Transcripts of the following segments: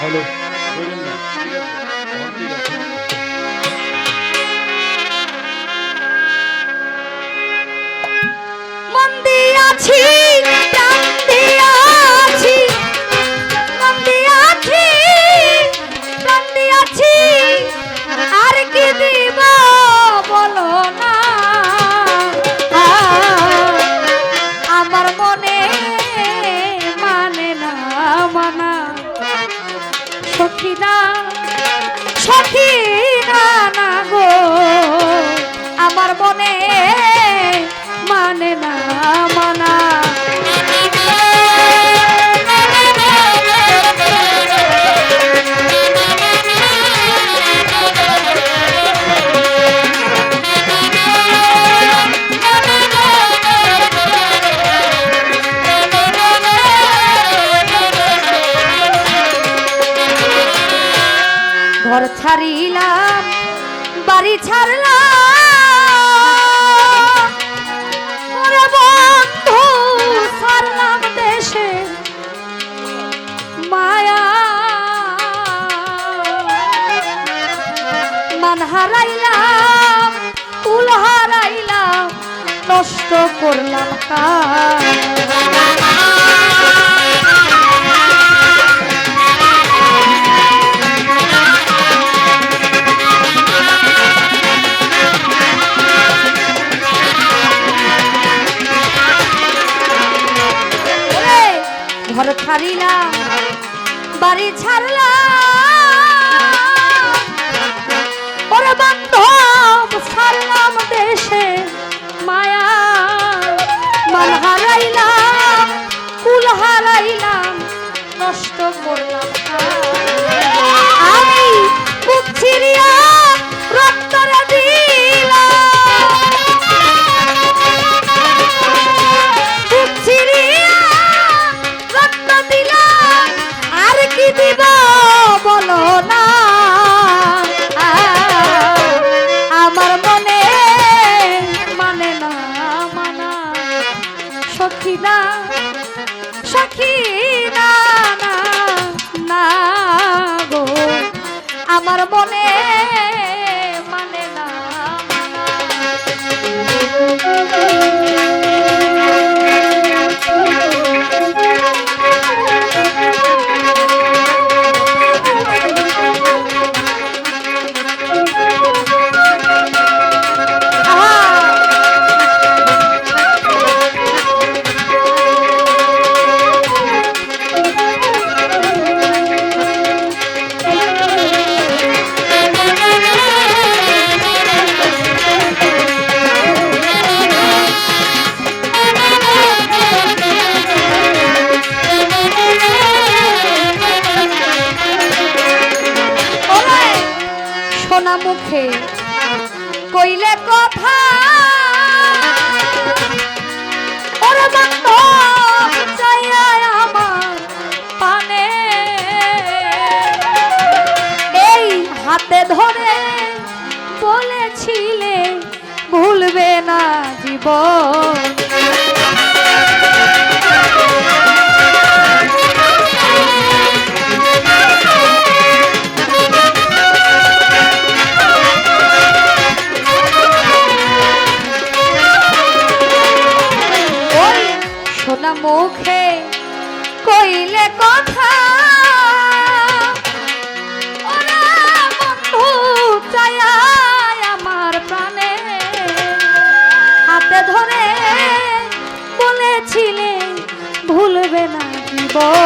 Hello মন্দির আছে। ঘর ছাড়িলাম বাড়ি ছাড়লাম। ছাড়লাম দেশে মায়া। মান হারাইলাম কুল হারাইলাম নষ্ট করলাম কাজ। ঘর না। বাড়ি ছাড়লাম। ছাড়লাম দেশে মায়া। মান হারাইলাম কুল হারাইলাম নষ্ট করলাম মুখে কইলে কথা। হাতে ধরে বলেছিলে ভুলবে না জীবন। মুখে কইলে কথা। ওরা আমার হাতে ধরে বলেছিলে ভুলবে না জীবন।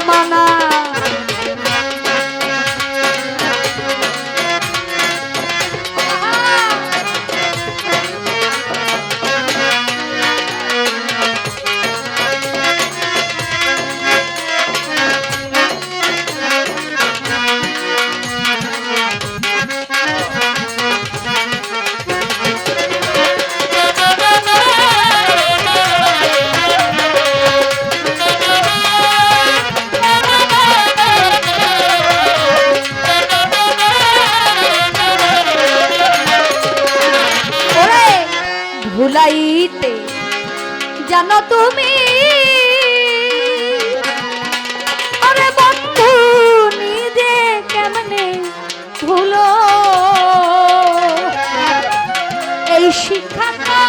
জামানা জানো তুমি? আরে বন্ধু নিজে কেমনে ভুলো? এই শিক্ষাটা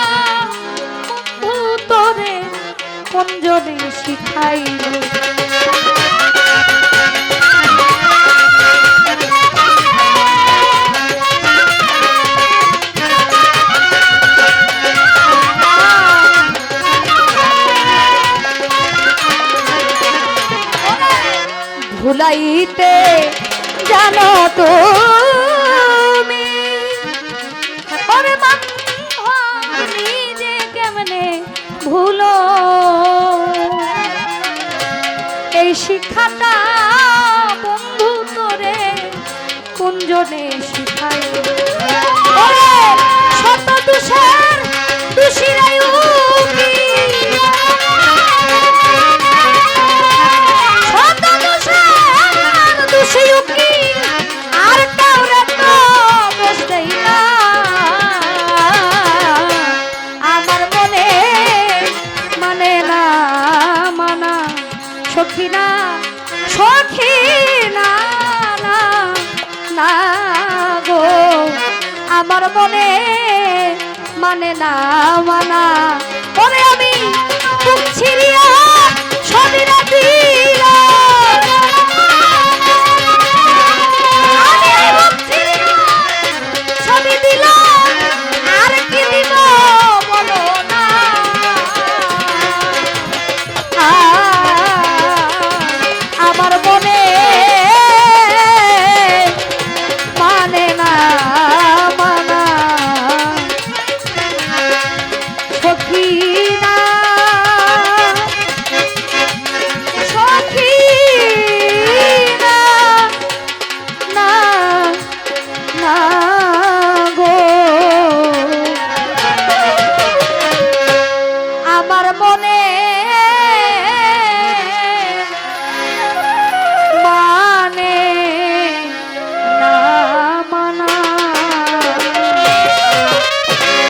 বন্ধু তোরে কোন জনে শিখাইল? পাইতে জানো তো ভুলো? এই শিক্ষাটা বন্ধু তোরে কুঞ্জনে শিখায় শত তুষার তুষিরায়ু মনে মানে না মানা।